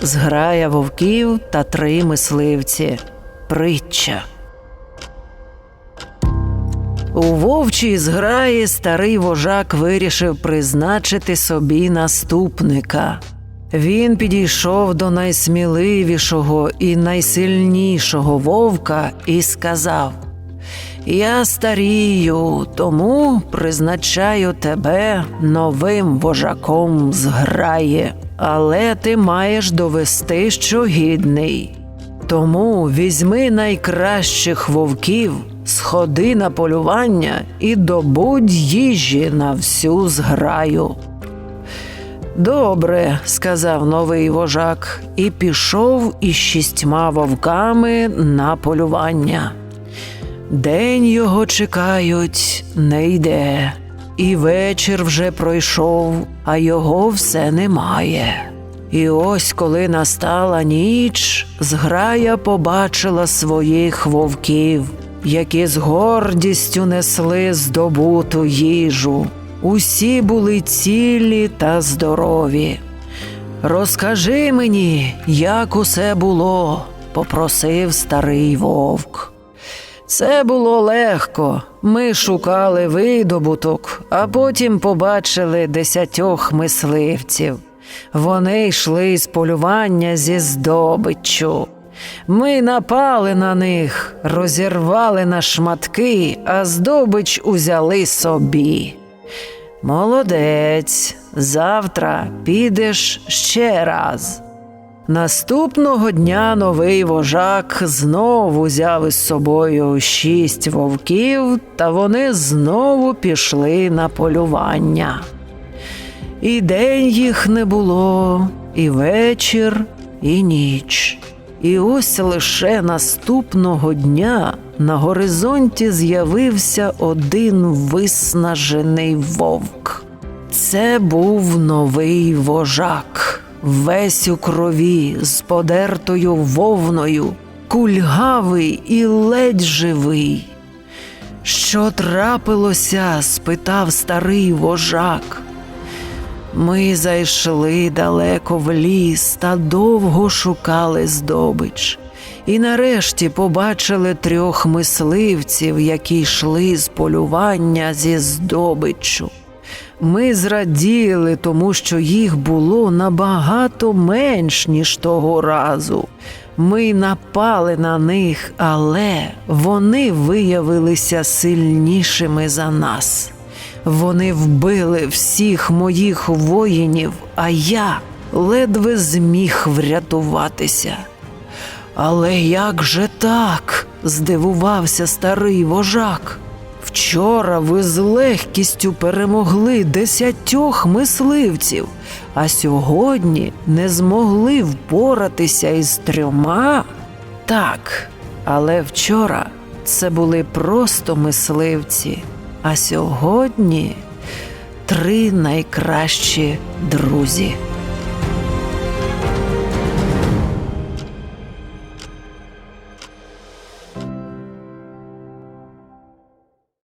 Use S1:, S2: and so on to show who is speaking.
S1: зграя вовків та три мисливці. Притча. У вовчій зграї старий вожак вирішив призначити собі наступника. Він підійшов до найсміливішого і найсильнішого вовка і сказав: Я старію, тому призначаю тебе новим вожаком зграї, але ти маєш довести, що гідний. Тому візьми найкращих вовків, сходи на полювання і добудь їжі на всю зграю. Добре, сказав новий вожак, і пішов із шістьма вовками на полювання. День його чекають, не йде, і вечір вже пройшов, а його все немає. І ось коли настала ніч, зграя побачила своїх вовків, які з гордістю несли здобуту їжу. Усі були цілі та здорові. Розкажи мені, як усе було, попросив старий вовк. Це було легко. Ми шукали видобуток, а потім побачили десятьох мисливців. Вони йшли з полювання зі здобиччю. Ми напали на них, розірвали на шматки, а здобич узяли собі. Молодець, завтра підеш ще раз. Наступного дня новий вожак знову взяв із собою шість вовків, та вони знову пішли на полювання. І день їх не було, і вечір, і ніч. І ось лише наступного дня на горизонті з'явився один виснажений вовк. Це був новий вожак, весь у крові, з подертою вовною, кульгавий і ледь живий. Що трапилося? спитав старий вожак. Ми зайшли далеко в ліс та довго шукали здобич. І нарешті побачили трьох мисливців, які йшли з полювання зі здобиччю. Ми зраділи, тому що їх було набагато менш, ніж того разу. Ми напали на них, але вони виявилися сильнішими за нас. Вони вбили всіх моїх воїнів, а я ледве зміг врятуватися. Але як же так? здивувався старий вожак. Вчора ви з легкістю перемогли десятьох мисливців, а сьогодні не змогли впоратися із трьома? Так, але вчора це були просто мисливці, а сьогодні три найкращі друзі.